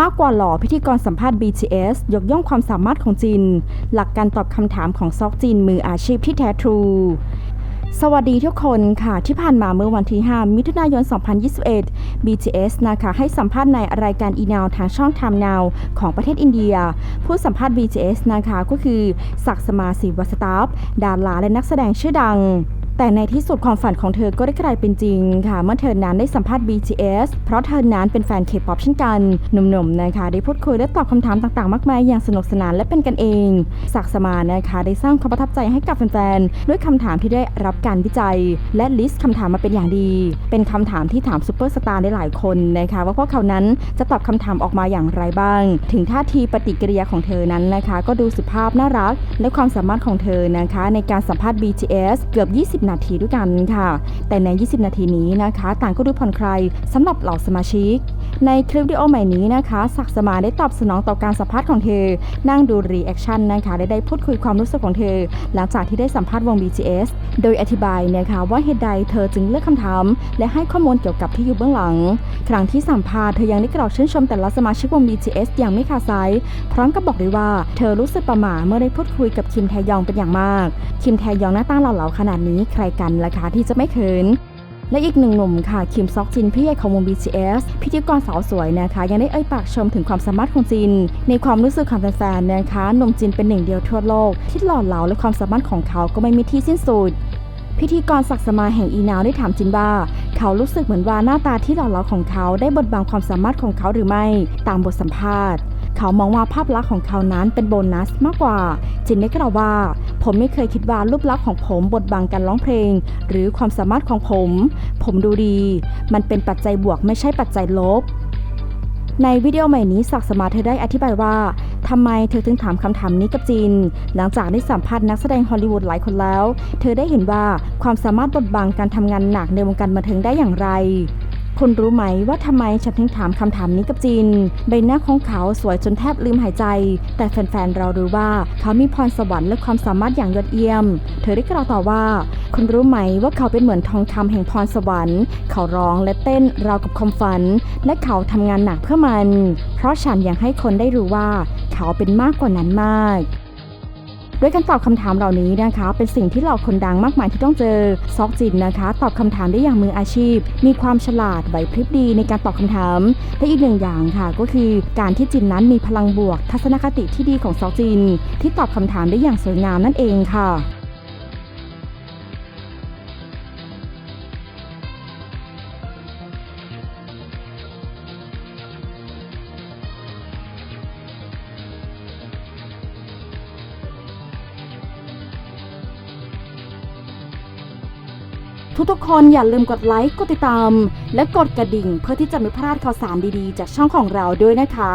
มากกว่าหล่อพิธีกรสัมภาษณ์ BTS ยกย่องความสามารถของจิน หลักการตอบคำถามของซอกจินมืออาชีพที่แท้ทรูสวัสดีทุกคนค่ะ ที่ผ่านมาเมื่อวันที่ 5 มิถุนายน 2021 BTS นะคะให้สัมภาษณ์ในรายการอีนาวทางช่อง Time Now ของประเทศอินเดีย ผู้สัมภาษณ์ BTS นะคะก็คือศักดิ์สมาศิวสตาฟดาราและนักแสดงชื่อดัง แต่ในที่สุดความฝันของเธอก็ได้กลายเป็นจริงค่ะ เมื่อเธอนั้นได้สัมภาษณ์ BTS เพราะเธอนั้นเป็นแฟน K-POP เช่นกันหนุ่มๆนะคะ ได้พูดคุยและตอบคำถามต่างๆ มากมายอย่างสนุกสนานและเป็นกันเองศักดิ์สมานนะคะได้สร้างความประทับใจให้กับแฟนๆด้วยคำถามที่ได้รับการวิจัย และลิสต์คำถามมาเป็นอย่างดี เป็นคำถามที่ถามซูเปอร์สตาร์ได้หลายคนนะคะว่าพวกเขานั้นจะตอบคำถามออกมาอย่างไรบ้าง ถึงท่าทีปฏิกิริยาของเธอนั้นนะคะ ก็ดูสุภาพน่ารัก และความสามารถของเธอนะคะ ในการสัมภาษณ์ BTS เกือบ 20นาทีด้วยกันค่ะ แต่ใน 20 นาทีนี้นะคะ ต่างก็ดูผ่อนคลายสำหรับเหล่าสมาชิก ในคลิปวิดีโอใหม่นี้นะคะศักดิ์สมาได้ตอบสนองต่อการสัมภาษณ์ของเธอ นั่งดูรีแอคชั่นนะคะได้ได้พูดคุยความรู้สึกของเธอ หลังจากที่ได้สัมภาษณ์วง BTS โดยอธิบายนะคะว่าเหตุใดเธอจึงเลือกคำถาม และให้ข้อมูลเกี่ยวกับที่อยู่เบื้องหลัง ครั้งที่สัมภาษณ์เธอยังได้กล่าวชื่นชมแต่ละสมาชิกวง BTS อย่างไม่ขาดสายพร้อมกับบอกด้วยว่าเธอรู้สึกประหม่าเมื่อได้พูดคุยกับคิมแทยองเป็นอย่างมาก คิมแทยองหน้าตาหล่อๆขนาดนี้ใครกันล่ะคะที่จะไม่เขิน และอีกหนึ่งหนุ่มค่ะคิมซอกจินพี่ใหญ่ของวง BTS พิธีกรสาวสวยนะคะยังได้เอ่ยปากชมถึงความสามารถของจิน ในความรู้สึกของแฟนๆนะคะหนุ่มจินเป็นหนึ่งเดียวทั่วโลก ที่หล่อเหลาและความสามารถของเขาก็ไม่มีที่สิ้นสุดพิธีกรศักดิ์สมาแห่งอีนาวได้ถามจินว่า เขารู้สึกเหมือนว่าหน้าตาที่หล่อเหลาของเขาได้บดบังความสามารถของเขาหรือไม่ตามบทสัมภาษณ์ เขามองว่าภาพลักษณ์ของเขานั้นเป็นโบนัสมากกว่า จินได้กล่าวว่า ผมไม่เคยคิดว่ารูปลักษณ์ของผมบดบังการร้องเพลง หรือความสามารถของผม ผมดูดี มันเป็นปัจจัยบวกไม่ใช่ปัจจัยลบในวิดีโอใหม่นี้ศักสมาเธอได้อธิบายว่าทำไมเธอถึงถามคำถามนี้กับจิน หลังจากได้สัมภาษณ์นักแสดงฮอลลีวูดหลายคนแล้ว เธอได้เห็นว่าความสามารถบดบังการทำงานหนักในวงการบันเทิงได้อย่างไร คุณรู้ไหมว่าทำไมฉันถึงถามคำถามนี้กับจิน ใบหน้าของเขาสวยจนแทบลืมหายใจ แต่แฟนๆเรารู้ว่าเขามีพรสวรรค์และความสามารถอย่างยอดเยี่ยม เธอได้กล่าวต่อว่า คุณรู้ไหมว่าเขาเป็นเหมือนทองคำแห่งพรสวรรค์เขาร้องและเต้นราวกับความฝัน และเขาทำงานหนักเพื่อมัน เพราะฉันอยากให้คนได้รู้ว่า เขาเป็นมากกว่านั้นมาก ดยการตอบคำถามเหล่านี้นะคะ เป็นสิ่งที่เหล่าคนดังมากมายที่ต้องเจอซอกจินนะคะ ตอบคำถามได้อย่างมืออาชีพ มีความฉลาดไหวพริบดีในการตอบคำถามและอีกหนึ่งอย่างค่ะ ก็คือการที่จินนั้นมีพลังบวก ทัศนคติที่ดีของซอกจิน ที่ตอบคำถามได้อย่างสวยงามนั่นเองค่ะ ทุกๆคนอย่าลืมกดไลค์กดติดตาม และกดกระดิ่งเพื่อที่จะไม่พลาดข่าวสารดีๆ จากช่องของเราด้วยนะคะ